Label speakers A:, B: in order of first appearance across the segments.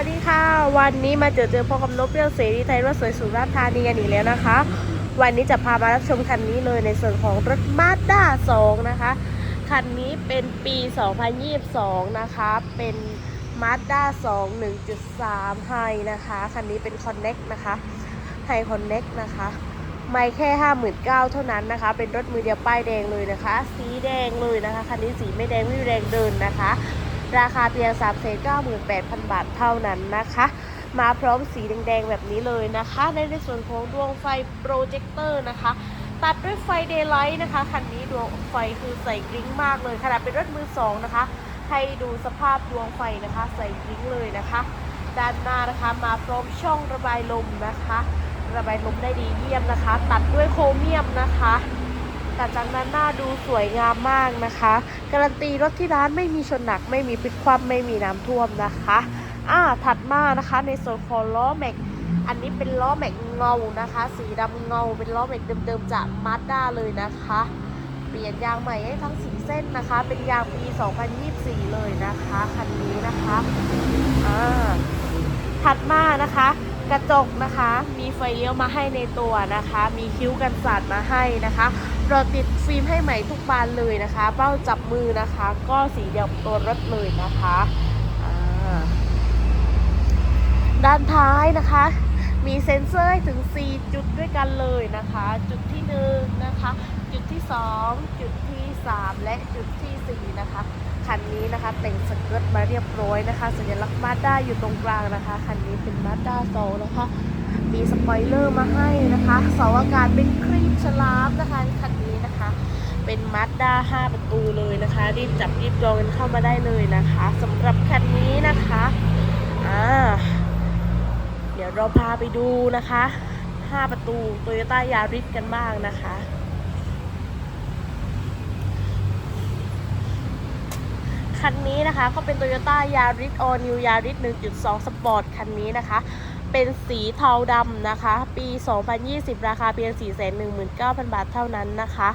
A: วัสดีค่ะ วันนี้มาเจอเจอพอกับนกเปรี้ยวเสรีไทยรถสวยสุราษฎร์ธานีกันอีกแล้วนะคะ วันนี้จะพามารับชมคันนี้เลยในส่วนของรถมาสด้า2นะคะ คันนี้เป็นปี 2022 นะคะ เป็นมาสด้า2 1.3ไฮนะคะ คันนี้เป็น Connect นะคะไฮ Connect นะคะไม่แค่ 59,000 เท่านั้นนะคะ เป็นรถมือเดียวป้ายแดงเลยนะคะ สีแดงเลยนะคะ คันนี้สีไม่แดงไม่แดงเดินนะคะ ราคาเพียง 3 9 8 0 0 0 บาทเท่านั้นนะคะ มาพร้อมสีแดงๆแบบนี้เลยนะคะ ในในส่วนของดวงไฟโปรเจคเตอร์นะคะ ตัดด้วยไฟเดย์ไลท์นะคะ คันนี้ดวงไฟคือใส่กริ้งมากเลย ขนาดเป็นรถมือสองนะคะ ให้ดูสภาพดวงไฟนะคะ ใส่กริ้งเลยนะคะ ด้านหน้านะคะมาพร้อมช่องระบายลมนะคะ ระบายลมได้ดีเยี่ยมนะคะ ตัดด้วยโครเมียมนะคะ กระจังด้นหน้าดูสวยงามมากนะคะ การันตีรถที่ร้านไม่มีชนหนักไม่มีพลิกคว่ำไม่มีน้ำท่วมนะคะอ่าถัดมานะคะในส่วนของล้อแม็กอันนี้เป็นล้อแม็กเงานะคะ สีดำเงาเป็นล้อแม็กเดิมๆจากมาสด้าเลยนะคะ เปลี่ยนยางใหม่ให้ทั้งสีเส้นนะคะ เป็นยางปี 2024 เลยนะคะคันนี้นะคะอ่าถัดมานะคะกระจกนะคะ มีไฟเลี้ยวมาให้ในตัวนะคะ มีคิ้วกันสาดมาให้นะคะ เราติดฟิล์มให้ใหม่ทุกบานเลยนะคะเบ้าจับมือนะคะ ก็สีเดียวกับตัวรถเลยนะคะด้านท้ายนะคะ มีเซ็นเซอร์ให้ถึง 4 จุดด้วยกันเลยนะคะ จุดที่1นะคะจุดที่ 2 จุดที่ 3 และจุดทีสี่ 4 นะคะคันนี้นะคะแต่งสเกิร์ตมาเรียบร้อยนะคะ สัญลักษณ์มาด้าอยู่ตรงกลางนะคะ คันนี้เป็นมาด้าโซนะคะ มีสปอยเลอร์มาให้นะคะเสาอากาศเป็นครีมฉลามนะคะคันนี้นะคะ เป็นมาด้า5ประตูเลยนะคะ รีบจับรีบจองกันเข้ามาได้เลยนะคะสำหรับคันนี้นะคะอ่าเดี๋ยวเราพาไปดูนะคะ 5 ประตู Toyota Yaris กันบ้างนะคะคันนี้นะคะก็เป็น Toyota Yaris All New Yaris 1.2 Sport คันนี้นะคะ เป็นสีเทาดำนะคะ ปี 2020 ราคาเพียง 419,000 บาทเท่านั้นนะคะ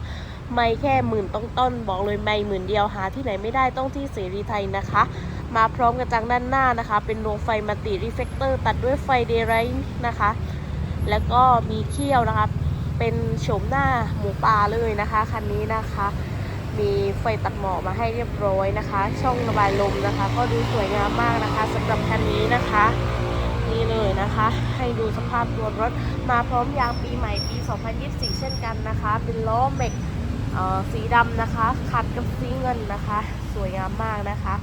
A: ไม่แค่หมื่นต้นต้น บอกเลยไม่หมื่นเดียวหาที่ไหนไม่ได้ต้องที่เสรีไทยนะคะ มาพร้อมกระจังด้านหน้านะคะ เป็นดวงไฟมัลติรีเฟกเตอร์ตัดด้วยไฟเดย์ไรท์นะคะ แล้วก็มีเขี้ยวนะคะเป็นโฉมหน้าหมูป่าเลยนะคะคันนี้นะคะ มีไฟตัดหมอกมาให้เรียบร้อยนะคะ ช่องระบายลมนะคะ ก็ดูสวยงามมากนะคะสำหรับคันนี้นะคะ นี่เลยนะคะ ให้ดูสภาพตัวรถมาพร้อมยางปีใหม่ปี 2024 เช่นกันนะคะ เป็นล้อเมกเอ่อสีดำนะคะขัดกับสีเงินนะคะ สวยงามมากนะคะ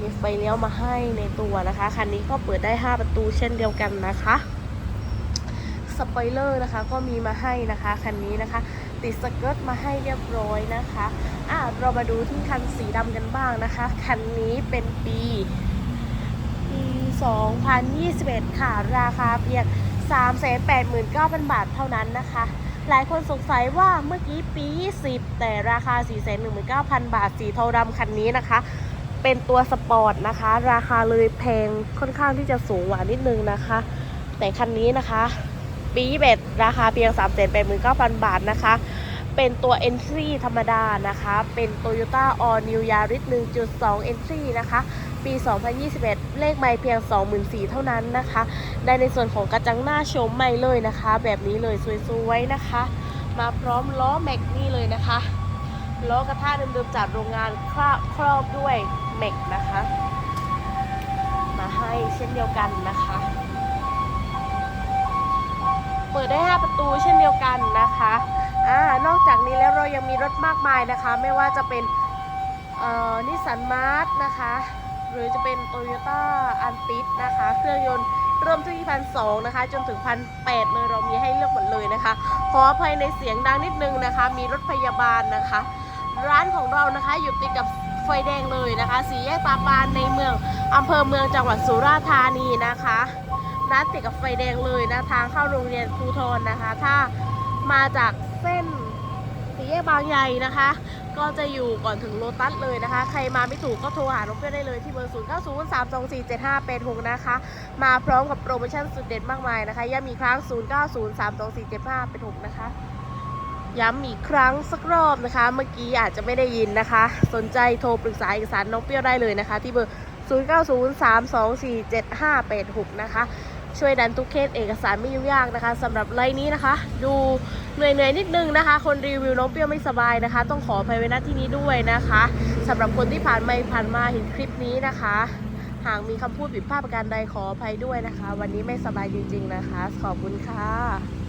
A: มีไฟเลี้ยวมาให้ในตัวนะคะ คันนี้ก็เปิดได้ 5 ประตูเช่นเดียวกันนะคะสปอยเลอร์นะคะก็มีมาให้นะคะคันนี้นะคะ ติดสเกิร์ตมาให้เรียบร้อยนะคะอะเรามาดูที่คันสีดำกันบ้างนะคะ คันนี้เป็นปี 2021 ค่ะ ราคาเพียง 389,000 บาทเท่านั้นนะคะ หลายคนสงสัยว่าเมื่อกี้ปี 20 แต่ราคา 419,000 บาท สีเทาดำคันนี้นะคะ เป็นตัวสปอร์ตนะคะ ราคาเลยแพงค่อนข้างที่จะสูงกว่านิดนึงนะคะ แต่คันนี้นะคะปีเบ็ดราคาเพียง 3 8 9 0 0 0 บาทนะคะ เป็นตัว Entry ธรรมดานะคะ เป็น Toyota All New Yaris 1.2 Entry นะคะ ปี 2021 เลขไม่เพียง 24,000เท่านั้นนะคะ ได้ในส่วนของกระจังหน้าโฉมใหม่เลยนะคะ แบบนี้เลยสวยๆนะคะ มาพร้อมล้อแม็กนี่เลยนะคะล้อกระทะเดิมๆจากโรงงานครอบครอบด้วยแม็กนะคะ มาให้เช่นเดียวกันนะคะ เปิดได้ 5 ประตูเช่นเดียวกันนะคะอ่านอกจากนี้แล้วเรายังมีรถมากมายนะคะ ไม่ว่าจะเป็นนิสสันมาร์ทนะคะ หรือจะเป็นโตโยต้าอันติสนะคะ เครื่องยนต์เริ่มที่พันสองนะคะ จนถึงพันแปดเลยเรามีให้เลือกหมดเลยนะคะ ขออภัยในเสียงดังนิดนึงนะคะ มีรถพยาบาลนะคะ ร้านของเรานะคะอยู่ติดกับไฟแดงเลยนะคะ สีแยกตาปานในเมืองอำเภอเมืองจังหวัดสุราษฎร์ธานีนะคะร้านติดกับไฟแดงเลยนะทางเข้าโรงเรียนครูทรนะคะ ถ้ามาจากเส้น สี่แยกบางใหญ่นะคะ ก็จะอยู่ก่อนถึงโลตัสเลยนะคะ ใครมาไม่ถูกก็โทรหาน้องเพื่อนได้เลยที่เบอร์ 0 9 0 3 2 4 7 5 8 6 นะคะ มาพร้อมกับโปรโมชั่นสุดเด็ดมากมายนะคะย้ำอีกครั้ง 0 9 0 3 2 4 7 5 8 6 นะคะ ย้ำอีกครั้งสักรอบนะคะ เมื่อกี้อาจจะไม่ได้ยินนะคะ สนใจโทรปรึกษาเอกสารน้องเปรี้ยวได้เลยนะคะ ที่เบอร์ 0903247586 นะคะ ช่วยดันทุกเคสเอกสารไม่ยุ่งยากนะคะสำหรับไลน์นี้นะคะ ดูเหนื่อยเหนิดนึงนะคะ คนรีวิวน้องเปรี้ยวไม่สบายนะคะ ต้องขออภัยไว้ณที่นี้ด้วยนะคะสำหรับคนที่ผ่านมาผ่านมาเห็นคลิปนี้นะคะ หากมีคำพูดผิดพลาดประการใดขออภัยด้วยนะคะ วันนี้ไม่สบายจริง ๆนะคะ ขอบคุณค่ะ